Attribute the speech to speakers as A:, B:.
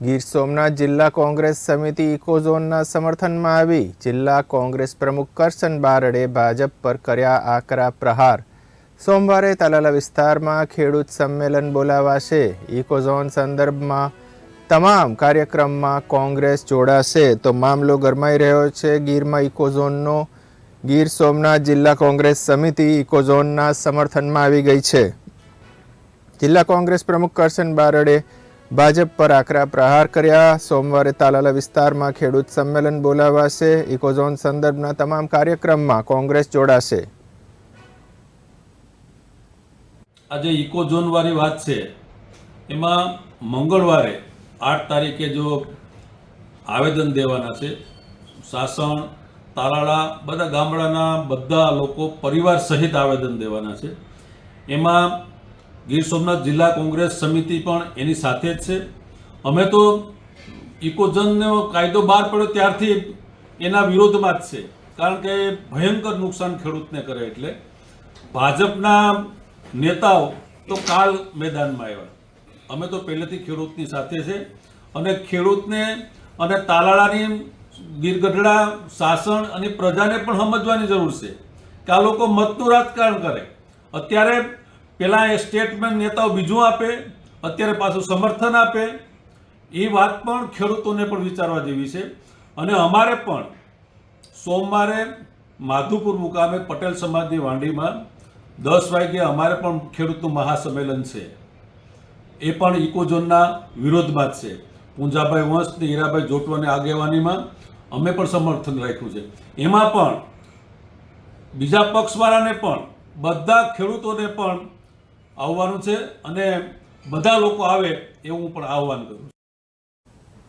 A: ગીર સોમનાથ જિલ્લા કોંગ્રેસ સમિતિ ઇકોઝોનના સમર્થનમાં આવી. જિલ્લા કોંગ્રેસ પ્રમુખ કરશન બારડે ભાજપ પર કર્યા આકરા પ્રહાર. સોમવારે તાલાલા વિસ્તારમાં ખેડૂત સંમેલન બોલાવાશે. ઇકોઝોન સંદર્ભમાં તમામ કાર્યક્રમમાં કોંગ્રેસ જોડાશે. તો મામલો ગરમાઈ રહ્યો છે. ગીરમાં ઇકોઝોનનો ગીર સોમનાથ જિલ્લા કોંગ્રેસ સમિતિ ઇકોઝોનના સમર્થનમાં આવી ગઈ છે. જિલ્લા કોંગ્રેસ પ્રમુખ કરશન બારડે ભાજપ પર આકરા પ્રહાર કર્યા. સોમવારે તાલાલા વિસ્તારમાં ખેડૂત સંમેલન બોલાવાશે. ઇકોઝોન સંદર્ભના તમામ કાર્યક્રમમાં કોંગ્રેસ જોડાશે.
B: આજે ઇકોઝોન વાળી વાત છે. એમાં મંગળવારે આઠ તારીખે જો આવેદન દેવાના છે, સાસણ, તાલાળા, બધા ગામડાના બધા લોકો પરિવાર સહિત આવેદન દેવાના છે. એમાં ગીર સોમનાથ જિલ્લા કોંગ્રેસ સમિતિ પણ એની સાથે જ છે. અમે તો ઇકોજનનો કાયદો બહાર પડ્યો ત્યારથી એના વિરોધમાં જ છે. કારણ કે ભયંકર નુકસાન ખેડૂતને કરે એટલે. ભાજપના નેતાઓ તો કાલ મેદાનમાં આવ્યા. અમે તો પહેલેથી ખેડૂતની સાથે છે અને ખેડૂતને અને તાલાળાની ગીરગઢડા શાસન અને પ્રજાને પણ સમજવાની જરૂર છે કે આ લોકો મતનું રાજકારણ કરે. અત્યારે પેલા એ સ્ટેટમેન્ટ નેતાઓ બીજું આપે, અત્યારે પાછું સમર્થન આપે. એ વાત પણ ખેડૂતોને પણ વિચારવા જેવી છે. અને અમારે પણ સોમવારે માધુપુર મુકામે પટેલ સમાજની વાંડીમાં દસ વાગ્યે અમારે પણ ખેડૂતનું મહાસંમેલન છે. એ પણ ઇકોઝોનના વિરોધમાં જ છે. પૂંજાભાઈ વંશ ને હીરાભાઈ જોટવાની આગેવાનીમાં અમે પણ સમર્થન રાખ્યું છે. એમાં પણ બીજા પક્ષવાળાને પણ, બધા ખેડૂતોને પણ આવવાનું છે અને બધા લોકો આવે એવું પણ આહવાન કરું